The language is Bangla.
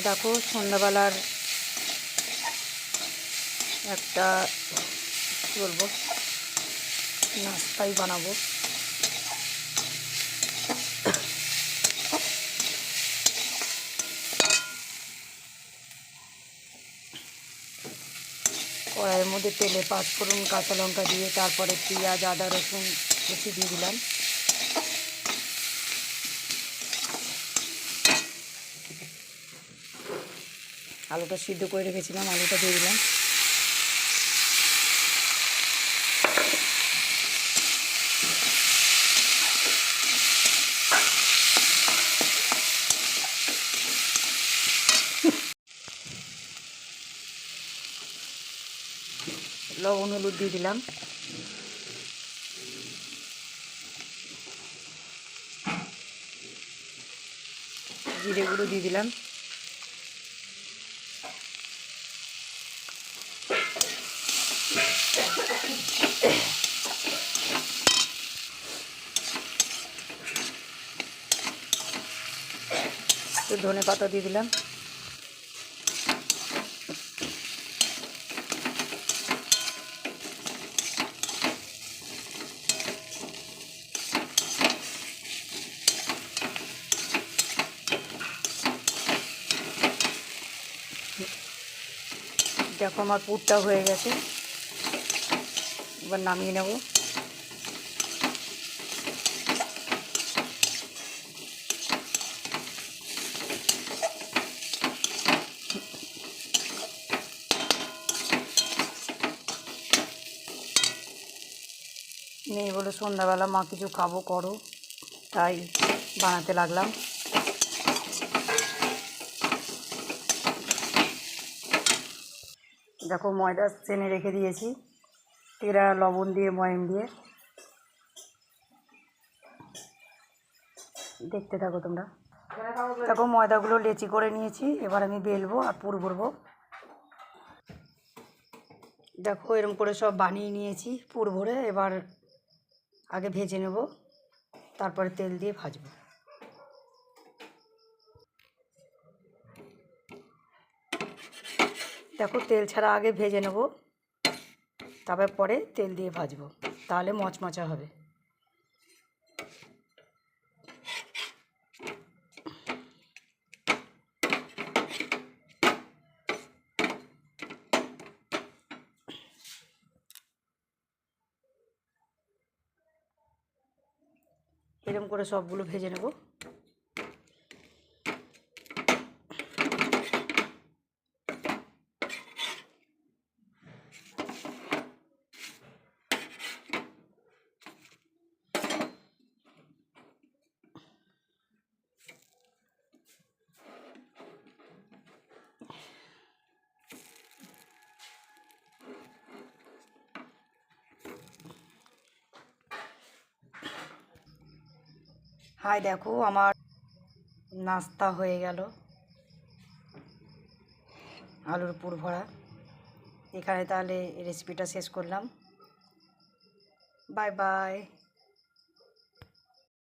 দেখো, সন্ধ্যাবেলার একটা, কী বলব, নাস্তাই বানাবো। কড়াইয়ের মধ্যে তেলে পাঁচফোড়ন, কাঁচা লঙ্কা দিয়ে তারপরে পেঁয়াজ, আদা, রসুন কুচি দিয়ে দিলাম। আলুটা সিদ্ধ করে রেখেছিলাম, আলুটা দিয়ে দিলাম। লবণ, হলুদ দিয়ে দিলাম। জিরে গুঁড়ো দিয়ে দিলাম। একটু ধনে পাতা দিয়ে দিলাম। দেখো আমার পুরটা হয়ে গেছে। এবার নামিয়ে নেব। মেয়ে বলে সন্ধ্যাবেলা মা কিছু খাব, করো। তাই বানাতে লাগলাম। দেখো ময়দা চেনে রেখে দিয়েছি। তেরা লবণ দিয়ে, ময়ম দিয়ে। দেখতে থাকো তোমরা। দেখো ময়দাগুলো লেচি করে নিয়েছি, এবার আমি বেলবো আর পুর ভরবো। দেখো এরকম করে সব বানিয়ে নিয়েছি পুর ভরে, এবার আগে ভেজে নেব, তারপরে তেল দিয়ে ভাজবো। দেখো তেল ছাড়া আগে ভেজে নেব, তারপর পরে তেল দিয়ে ভাজবো, তাহলে মচমচা হবে। এরকম করে সবগুলো ভেজে নেব। হাই, দেখো আমার নাস্তা হয়ে গেল। আলুর পুর ভরা। এখানে তাহলে রেসিপিটা শেষ করলাম। Bye bye